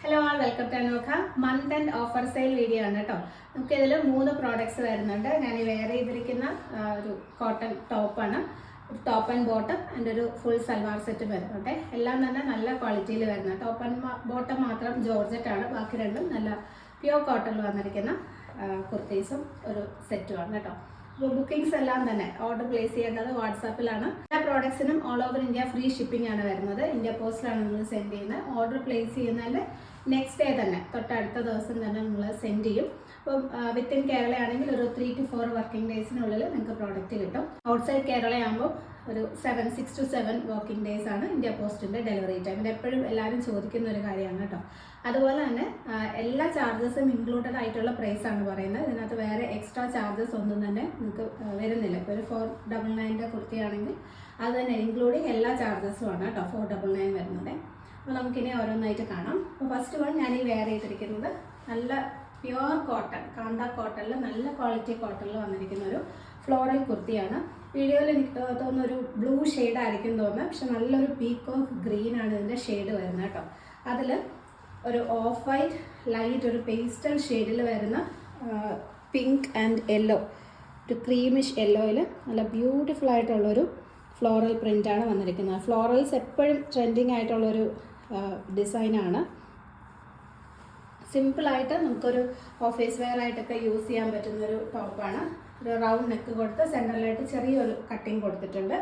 Hello all welcome to നോക്ക month and offer sale video ആണ് കേട്ടോ നമുക്ക് ഇതിൽ മൂന്ന് പ്രോഡക്ട്സ് വരുന്നുണ്ട്. ഞാൻ ഈ വെയർ ചെയ്തിരിക്കുന്ന ഒരു കോട്ടൺ ടോപ്പാണ് ടോപ്പ് ആൻഡ് ബോട്ടം ആൻഡ് ഒരു ഫുൾ സൽവാർ സെറ്റ് വരുന്നുണ്ട്. എല്ലാം തന്നെ നല്ല ക്വാളിറ്റിയിൽ വരുന്ന ടോപ്പ് ആൻഡ് ബോട്ടം മാത്രം ജോർജറ്റ് ആണ്. ബാക്കി രണ്ടും നല്ല പ്യുവർ കോട്ടണിൽ വന്നിരിക്കുന്ന കുർത്തീസും ഒരു സെറ്റുമാണ് കേട്ടോ ബുക്കിംഗ്സ് എല്ലാം തന്നെ ഓർഡർ പ്ലേസ് ചെയ്യേണ്ടത് വാട്സാപ്പിലാണ്. എല്ലാ പ്രോഡക്ട്സിനും all over India free shipping ആണ് വരുന്നത്. ഇന്ത്യ പോസ്റ്റിലാണ് നിങ്ങൾ സെൻഡ് ചെയ്യുന്നത്. ഓർഡർ പ്ലേസ് ചെയ്യുന്നതിൽ നെക്സ്റ്റ് ഡേ തന്നെ തൊട്ടടുത്ത ദിവസം തന്നെ നമ്മൾ സെൻഡ് ചെയ്യും. അപ്പം വിത്തിൻ കേരള ആണെങ്കിൽ ഒരു ത്രീ ടു ഫോർ വർക്കിംഗ് ഡേയ്സിനുള്ളിൽ നിങ്ങൾക്ക് പ്രോഡക്റ്റ് കിട്ടും. ഔട്ട്സൈഡ് കേരള ഒരു seven six to seven working days ആണ് ഇന്ത്യ പോസ്റ്റിന്റെ ഡെലിവറി ടൈം ഇത് എപ്പോഴും എല്ലാവരും ചോദിക്കുന്ന ഒരു കാര്യമാണ് കേട്ടോ. അതുപോലെ തന്നെ എല്ലാ ചാർജസും ഇൻക്ലൂഡഡ് ആയിട്ടുള്ള പ്രൈസ് ആണ് പറയുന്നത്. ഇതിനകത്ത് വേറെ എക്സ്ട്രാ ചാർജസ് ഒന്നും തന്നെ നിങ്ങൾക്ക് വരുന്നില്ല. ഇപ്പോൾ ഒരു ഫോർ ഡബിൾ നയന്റെ കുർത്തിയാണെങ്കിൽ അത് തന്നെ ഇൻക്ലൂഡിങ് എല്ലാ ചാർജസും ആണ് കേട്ടോ. ഫോർ ഡബിൾ നയൻ വരുന്നത്. അപ്പോൾ നമുക്കിനി ഓരോന്നായിട്ട് കാണാം. അപ്പോൾ ഫസ്റ്റ് വൺ ഞാൻ ഈ വെയർ ചെയ്തിരിക്കുന്നത് നല്ല പ്യുവർ കോട്ടൺ കാന്ത കോട്ടണിൽ നല്ല ക്വാളിറ്റി കോട്ടണിൽ വന്നിരിക്കുന്ന ഒരു ഫ്ലോറൽ കുർത്തിയാണ്. വീഡിയോയിൽ എനിക്ക് തോന്നുന്ന ഒരു ബ്ലൂ ഷെയ്ഡ് ആയിരിക്കും തോന്നുന്നത് പക്ഷെ നല്ലൊരു പീക്കോക്ക് ഗ്രീൻ ആണ് ഇതിന്റെ ഷെയ്ഡ് വരുന്നത് കേട്ടോ. അതിൽ ഒരു ഓഫ് വൈറ്റ് ലൈറ്റ് ഒരു പേസ്റ്റൽ ഷെയ്ഡിൽ വരുന്ന പിങ്ക് ആൻഡ് യെല്ലോ ഒരു ക്രീമിഷ് യെല്ലോയിൽ നല്ല ബ്യൂട്ടിഫുൾ ആയിട്ടുള്ളൊരു ഫ്ലോറൽ പ്രിന്റാണ് വന്നിരിക്കുന്നത്. ഫ്ലോറൽസ് എപ്പോഴും ട്രെൻഡിങ് ആയിട്ടുള്ളൊരു ഡിസൈനാണ് സിമ്പിളായിട്ട് നമുക്കൊരു ഓഫീസ് വെയർ ആയിട്ടൊക്കെ യൂസ് ചെയ്യാൻ പറ്റുന്ന ഒരു ടോപ്പാണ് ഒരു റൗണ്ട് നെക്ക് കൊടുത്ത് സെന്ററിലായിട്ട് ചെറിയൊരു കട്ടിങ് കൊടുത്തിട്ടുണ്ട്.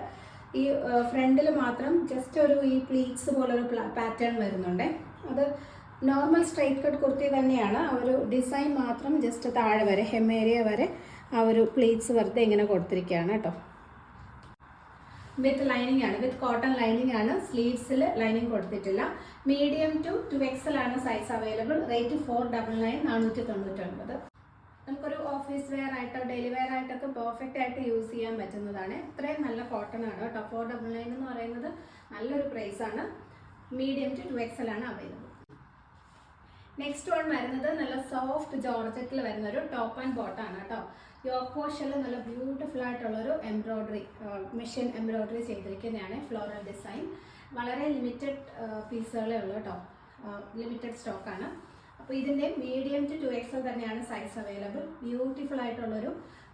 ഈ ഫ്രണ്ടിൽ മാത്രം ജസ്റ്റ് ഒരു ഈ പ്ലീറ്റ്സ് പോലൊരു പാറ്റേൺ വരുന്നുണ്ട്. അത് നോർമൽ സ്ട്രൈറ്റ് കട്ട് കുർത്തി തന്നെയാണ്. ആ ഒരു ഡിസൈൻ മാത്രം ജസ്റ്റ് താഴെ വരെ ഹെം വരെ ആ ഒരു പ്ലീറ്റ്സ് വെറുതെ ഇങ്ങനെ കൊടുത്തിരിക്കുകയാണ് കേട്ടോ. വിത്ത് ലൈനിങ് ആണ് വിത്ത് കോട്ടൺ ലൈനിങ് ആണ് സ്ലീവ്സിൽ ലൈനിങ് കൊടുത്തിട്ടില്ല. മീഡിയം ടു ടു എക്സൽ ആണ് size available rate four double nine നാനൂറ്റി തൊണ്ണൂറ്റൊൻപത് നമുക്കൊരു ഓഫീസ് വെയർ ആയിട്ടോ ഡെയിലി വെയർ ആയിട്ടൊക്കെ പെർഫെക്റ്റ് ആയിട്ട് യൂസ് ചെയ്യാൻ പറ്റുന്നതാണ്. ഇത്രയും നല്ല കോട്ടൺ ആണ് കേട്ടോ. ഫോർ ഡബിൾ നയൻ എന്ന് പറയുന്നത് നല്ലൊരു പ്രൈസാണ് മീഡിയം ടു ടു എക്സൽ ആണ് അവൈലബിൾ നെക്സ്റ്റ് വൺ വരുന്നത് നല്ല സോഫ്റ്റ് ജോർജറ്റിൽ വരുന്ന ഒരു ടോപ്പ് ആൻഡ് ബോട്ടാണ് കേട്ടോ. യോക്ക് പോഷനിൽ നല്ല ബ്യൂട്ടിഫുൾ ആയിട്ടുള്ളൊരു എംബ്രോയ്ഡറി മെഷീൻ എംബ്രോയ്ഡറി ചെയ്തിരിക്കുന്നതാണ് ഫ്ലോറൽ ഡിസൈൻ വളരെ ലിമിറ്റഡ് പീസുകളേ ഉള്ളൂ കേട്ടോ. ലിമിറ്റഡ് സ്റ്റോക്കാണ് അപ്പോൾ ഇതിന്റെ മീഡിയം ടു ടു എക്സൽ തന്നെയാണ് സൈസ് അവൈലബിൾ ബ്യൂട്ടിഫുൾ ആയിട്ടുള്ളൊരു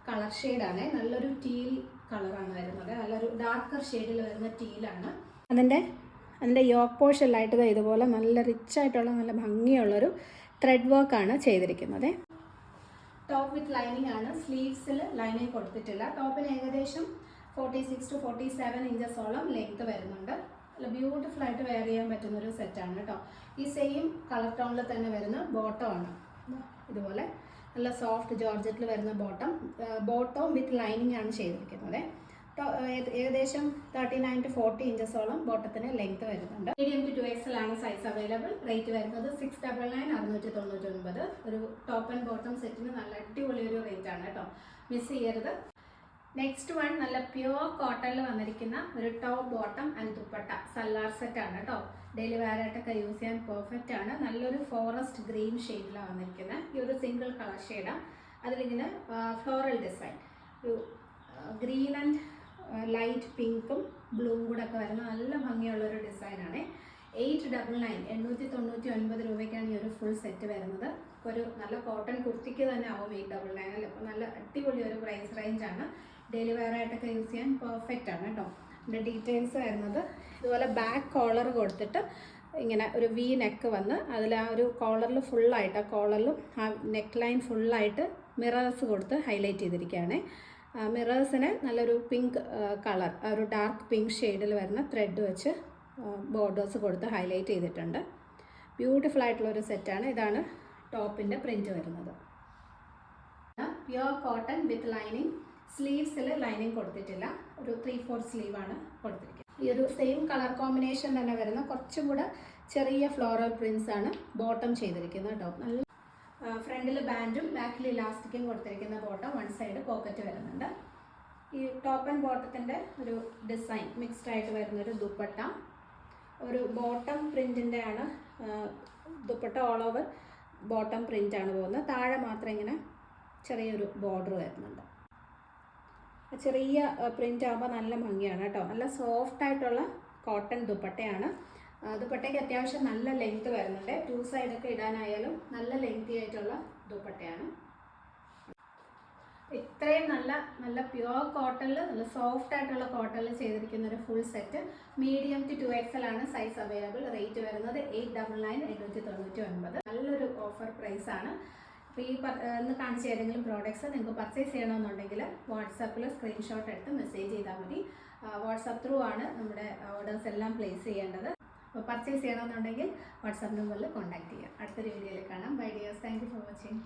കളർ ഷെയ്ഡാണ് നല്ലൊരു ടീൽ കളറാണ് വരുന്നത്. നല്ലൊരു ഡാർക്കർ ഷെയ്ഡിൽ വരുന്ന ടീലാണ് അതിന്റെ അതിന്റെ യോക്ക് പോർഷനിലായിട്ട് ദേ ഇതുപോലെ നല്ല റിച്ച് ആയിട്ടുള്ള നല്ല ഭംഗിയുള്ളൊരു ത്രെഡ് വർക്കാണ് ചെയ്തിരിക്കുന്നത്. ടോപ്പ് വിത്ത് ലൈനിങ് ആണ്. സ്ലീവ്സിൽ ലൈനിങ് കൊടുത്തിട്ടില്ല. ടോപ്പിന് ഏകദേശം forty six to forty seven ഇഞ്ചസോളം length വരുന്നുണ്ട് ബ്യൂട്ടിഫുൾ ആയിട്ട് വെയർ ചെയ്യാൻ പറ്റുന്ന ഒരു സെറ്റാണ് കേട്ടോ ഈ സെയിം കളർ ടോണിൽ തന്നെ വരുന്ന ബോട്ടം ആണ്. ഇതുപോലെ നല്ല സോഫ്റ്റ് ജോർജറ്റിൽ വരുന്ന ബോട്ടം ബോട്ടവും വിത്ത് ലൈനിങ് ആണ് ചെയ്തിരിക്കുന്നത്. ഏകദേശം തേർട്ടി നയൻ ടു ഫോർട്ടി ഇഞ്ചസോളം ബോട്ടത്തിന് ലെങ്ത് വരുന്നുണ്ട്. മീഡിയം ടു ടു എക്സ് ആണ് സൈസ് അവൈലബിൾ റേറ്റ് വരുന്നത് സിക്സ് ഡബിൾ നയൻ അറുന്നൂറ്റി തൊണ്ണൂറ്റി ഒൻപത് ഒരു ടോപ്പ് ആൻഡ് ബോട്ടം സെറ്റിന് നല്ല അടിപൊളി ഒരു റേറ്റ് ആണ് കേട്ടോ മിസ് ചെയ്യരുത്. നെക്സ്റ്റ് വൺ നല്ല പ്യുവർ കോട്ടണിൽ വന്നിരിക്കുന്ന ഒരു top bottom and dupatta. Salwar set ആണ് കേട്ടോ ഡെയിലി വെയറായിട്ടൊക്കെ യൂസ് ചെയ്യാൻ പെർഫെക്റ്റ് ആണ്. നല്ലൊരു ഫോറസ്റ്റ് ഗ്രീൻ ഷെയ്ഡിലാണ് വന്നിരിക്കുന്നത് ഈ ഒരു സിംഗിൾ കളർ ഷെയ്ഡാണ് അതിലിങ്ങനെ ഫ്ലോറൽ ഡിസൈൻ ഒരു ഗ്രീൻ ആൻഡ് ലൈറ്റ് പിങ്കും ബ്ലൂവും കൂടെ ഒക്കെ വരുന്ന നല്ല ഭംഗിയുള്ള ഒരു ഡിസൈനാണ് എയ്റ്റ് ഡബിൾ നയൻ എണ്ണൂറ്റി തൊണ്ണൂറ്റി ഒൻപത് രൂപയ്ക്കാണ് ഈ ഒരു ഫുൾ സെറ്റ് വരുന്നത്. ഒരു നല്ല കോട്ടൺ കുർത്തിക്ക് തന്നെ ആവും എയ്റ്റ് ഡബിൾ നയൻ അല്ലേ? അപ്പോൾ നല്ല അടിപൊളി ഒരു പ്രൈസ് റേഞ്ചാണ് ഡെയിലി വെയർ ആയിട്ടൊക്കെ യൂസ് ചെയ്യാൻ പെർഫെക്റ്റ് ആണ് കേട്ടോ. അതിന്റെ ഡീറ്റെയിൽസ് വരുന്നത്. ഇതുപോലെ ബാക്ക് കോളർ കൊടുത്തിട്ട് ഇങ്ങനെ ഒരു വി നെക്ക് വന്ന് അതിൽ ആ ഒരു കോളറിൽ ഫുള്ളായിട്ട് ആ കോളറിലും ആ നെക്ക് ലൈൻ ഫുള്ളായിട്ട് മിററസ് കൊടുത്ത് ഹൈലൈറ്റ് ചെയ്തിരിക്കുകയാണ്. മിറേഴ്സിന് നല്ലൊരു പിങ്ക് കളർ ഒരു ഡാർക്ക് പിങ്ക് ഷെയ്ഡിൽ വരുന്ന ത്രെഡ് വെച്ച് ബോർഡേഴ്സ് കൊടുത്ത് ഹൈലൈറ്റ് ചെയ്തിട്ടുണ്ട്. ബ്യൂട്ടിഫുൾ ആയിട്ടുള്ളൊരു സെറ്റാണ് ഇതാണ് ടോപ്പിന്റെ പ്രിന്റ് വരുന്നത്. പ്യുവർ കോട്ടൺ വിത്ത് ലൈനിങ് സ്ലീവ്സിൽ ലൈനിങ് കൊടുത്തിട്ടില്ല. ഒരു ത്രീ ഫോർ സ്ലീവാണ് കൊടുത്തിരിക്കുന്നത്. ഈ ഒരു സെയിം കളർ കോമ്പിനേഷൻ തന്നെ വരുന്ന കുറച്ചും കൂടെ ചെറിയ ഫ്ലോറൽ പ്രിൻസ് ആണ് ബോട്ടം ചെയ്തിരിക്കുന്നത് കേട്ടോ. നല്ല ഫ്രണ്ടിൽ ബാൻഡും ബാക്കിൽ ഇലാസ്റ്റിക്കും കൊടുത്തിരിക്കുന്ന ബോട്ടം വൺ സൈഡ് പോക്കറ്റ് വരുന്നുണ്ട്. ഈ ടോപ്പ് ആൻഡ് ബോട്ടത്തിന്റെ ഒരു ഡിസൈൻ മിക്സ്ഡ് ആയിട്ട് വരുന്നൊരു ദുപ്പട്ട. ഒരു ബോട്ടം പ്രിന്റിന്റെ ആണ് dupatta all over bottom print ആണ് പോകുന്നത്. താഴെ മാത്രം ഇങ്ങനെ ചെറിയൊരു ബോർഡർ വരുന്നുണ്ട്. ചെറിയ പ്രിന്റ് ആകുമ്പോൾ നല്ല ഭംഗിയാണ് കേട്ടോ. നല്ല സോഫ്റ്റ് ആയിട്ടുള്ള കോട്ടൺ ദുപ്പട്ടയാണ്. ദുപ്പട്ടയ്ക്ക് അത്യാവശ്യം നല്ല ലെങ്ത് വരുന്നുണ്ട്. ടു സൈഡൊക്കെ ഇടാനായാലും നല്ല ലെങ്തി ആയിട്ടുള്ള ദുപ്പട്ടയാണ്. ഇത്രയും നല്ല നല്ല പ്യുവർ കോട്ടണിൽ നല്ല സോഫ്റ്റ് ആയിട്ടുള്ള കോട്ടണിൽ ചെയ്തിരിക്കുന്ന ഒരു full set medium to two XL ആണ് സൈസ് അവൈലബിൾ റേറ്റ് വരുന്നത് എയ്റ്റ് ഡബിൾ നയൻ എണ്ണൂറ്റി തൊണ്ണൂറ്റി ഒൻപത്. നല്ലൊരു ഓഫർ പ്രൈസ് അപ്പോൾ ഈ ഇന്ന് കാണിച്ച ഏതെങ്കിലും പ്രോഡക്റ്റ്സ് നിങ്ങൾക്ക് പർച്ചേസ് ചെയ്യണമെന്നുണ്ടെങ്കിൽ വാട്സാപ്പിൽ സ്ക്രീൻഷോട്ട് എടുത്ത് മെസ്സേജ് ചെയ്താൽ മതി. വാട്സാപ്പ് ത്രൂ ആണ് നമ്മുടെ ഓർഡേഴ്സ് എല്ലാം പ്ലേസ് ചെയ്യേണ്ടത്. അപ്പോൾ പർച്ചേസ് ചെയ്യണമെന്നുണ്ടെങ്കിൽ വാട്സാപ്പ് നമ്പറിൽ കോൺടാക്ട് ചെയ്യാം. അടുത്തൊരു വീഡിയോയിൽ കാണാം. Bye dears thank you for watching